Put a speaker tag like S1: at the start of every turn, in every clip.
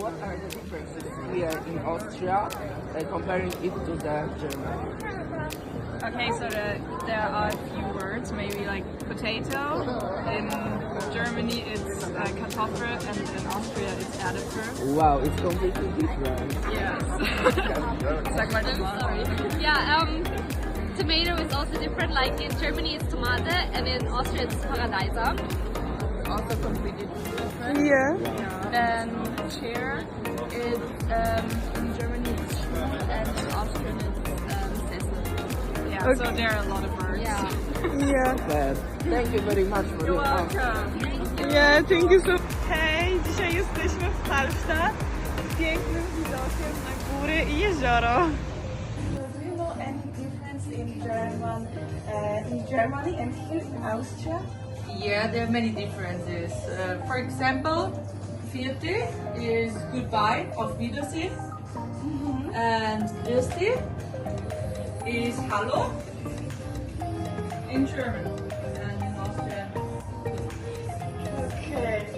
S1: what are the differences here in Austria uh, comparing it to the German?
S2: Okay, so the, there are a few words, maybe like potato. In Germany it's uh, Kartoffel and in Austria it's Erdäpfel.
S1: Wow, it's completely different.
S2: Yes. sorry.
S3: Yeah, um, tomato is also different. Like in Germany it's Tomate and in Austria it's Paradeiser.
S2: Also completely different.
S4: Yeah.
S2: Then chair is um, in Germany it's Stuhl, and in Austrian it's um, Sessel. Yeah, so there are a lot of words.
S3: Yeah.
S4: Yeah.
S1: But thank you very much for
S2: You're
S1: your help.
S2: welcome.
S4: Yeah, thank you so Hej, dzisiaj jesteśmy w Hallstatt z pięknym widokiem na góry i jezioro.
S5: Do you know any difference in German, uh, in Germany and here in Austria?
S6: Yeah, there are many differences. Uh, for example, Vierte is goodbye, auf Wiedersehen. And Christi is Hallo in German and in Austrian.
S5: Okay.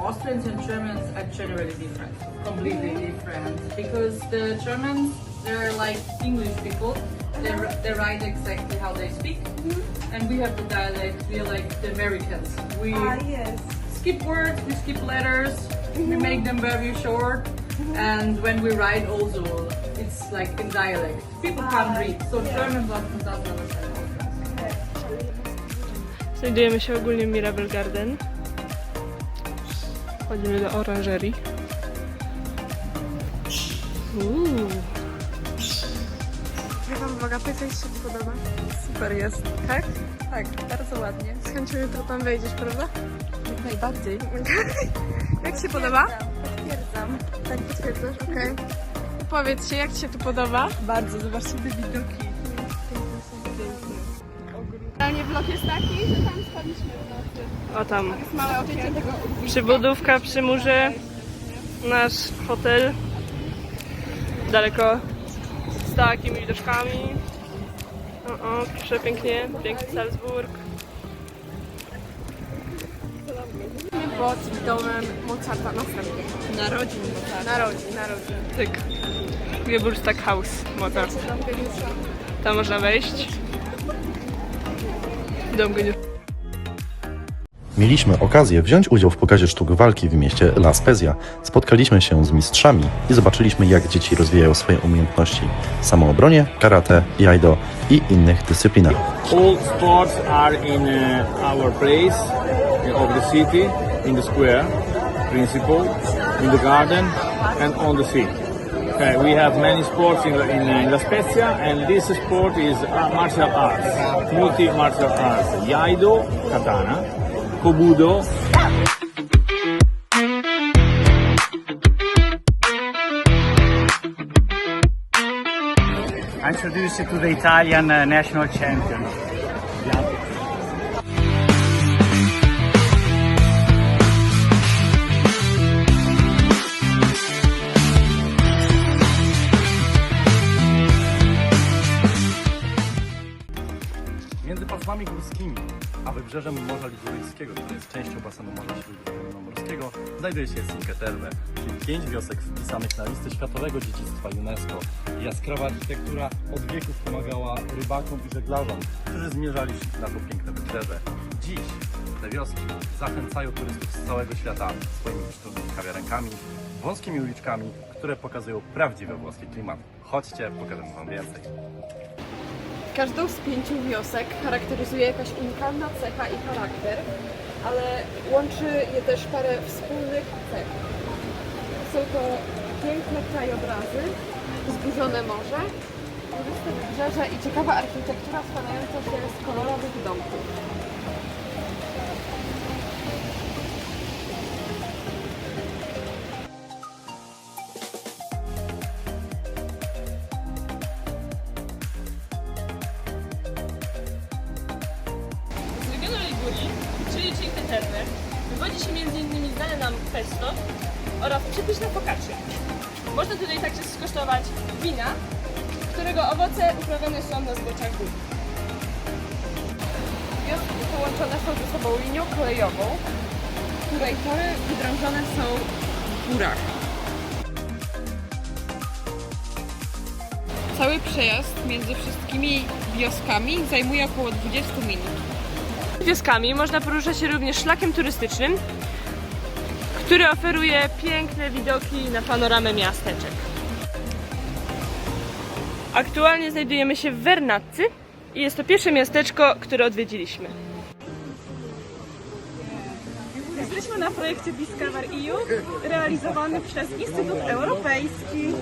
S6: Austrians and Germans are generally different, completely different. Because the Germans, they're like English people. They, they write exactly how they speak. Mm-hmm. And we have the dialect, we're like the Americans. We
S5: Ah, yes.
S6: skip words, we skip letters, we mm-hmm. make them very short, mm-hmm. and when we write also, it's like in dialect. People ah, can't read, so Germans often don't understand.
S4: Znajdujemy się ogólnie w Mirabel Garden. Chodzimy do oranżerii. Uuu. Jak wam uwaga, pytaj, czy się podoba? Super jest. Tak?
S2: Tak, bardzo ładnie.
S4: Z chęcią jutro tam wejdziesz, prawda?
S2: Jak najbardziej.
S4: Jak się podoba?
S2: Potwierdzam.
S4: Tak, potwierdzasz, okej. Powiedz się, jak ci się tu podoba?
S2: Bardzo, zobaczcie te widoki.
S4: Generalnie vlog jest taki, że tam spaliśmy w nocy. O tam. Jest małe okienko. Przybudówka przy murze. Nasz hotel. Daleko. Takimi widoczkami. O, o, przepięknie. Piękny Salzburg. Pod domem Mozarta następnie.
S2: Narodzin Mozarta.
S4: Narodzin, narodzin. Tyk. Geburtstag Haus Mozart. Tam można wejść. Dom geniusz.
S7: Mieliśmy okazję wziąć udział w pokazie sztuk walki w mieście La Spezia. Spotkaliśmy się z mistrzami i zobaczyliśmy, jak dzieci rozwijają swoje umiejętności w samoobronie, karate, jajdo i innych dyscyplinach.
S8: all sports are in uh, our place uh, of the city, in the square, principal, in the garden, and on the sea. Uh, we have many sports in, in, La Spezia, and this sport is martial arts, multi martial arts, Jaido, katana, Kobudo,
S9: introduce you to the Italian uh, national champion.
S7: Między pasmami górskimi a wybrzeżem Morza Liguryjskiego, które jest częścią basenu Morza Śródziemnomorskiego, znajduje się Cinque Terre, czyli pięć wiosek wpisanych na listę Światowego Dziedzictwa UNESCO. Jaskrawa architektura od wieków pomagała rybakom i żeglarzom, którzy zmierzali na to piękne wybrzeże. Dziś te wioski zachęcają turystów z całego świata swoimi sztucznymi kawiarenkami, wąskimi uliczkami, które pokazują prawdziwy włoski klimat. Chodźcie, pokażę Wam więcej.
S4: Każdą z pięciu wiosek charakteryzuje jakaś unikalna cecha i charakter, ale łączy je też parę wspólnych cech. Są to piękne krajobrazy, wzburzone morze, puste wybrzeże i ciekawa architektura składająca się z kolorowych domków.
S2: Czyli Cinque Terre, wywodzi się m.in. znane nam pesto oraz przepyszne focaccia. Można tutaj także skosztować wina, którego owoce uprawiane są na zboczach gór.
S4: Wioski połączone są ze sobą linią kolejową, której tory wydrążone są w górach. Cały przejazd między wszystkimi wioskami zajmuje około 20 minut.
S2: Wioskami można poruszać się również szlakiem turystycznym, który oferuje piękne widoki na panoramę miasteczek. Aktualnie znajdujemy się w Vernazzi i jest to pierwsze miasteczko, które odwiedziliśmy.
S5: Jesteśmy na projekcie Discover EU realizowany przez Instytut Europejski.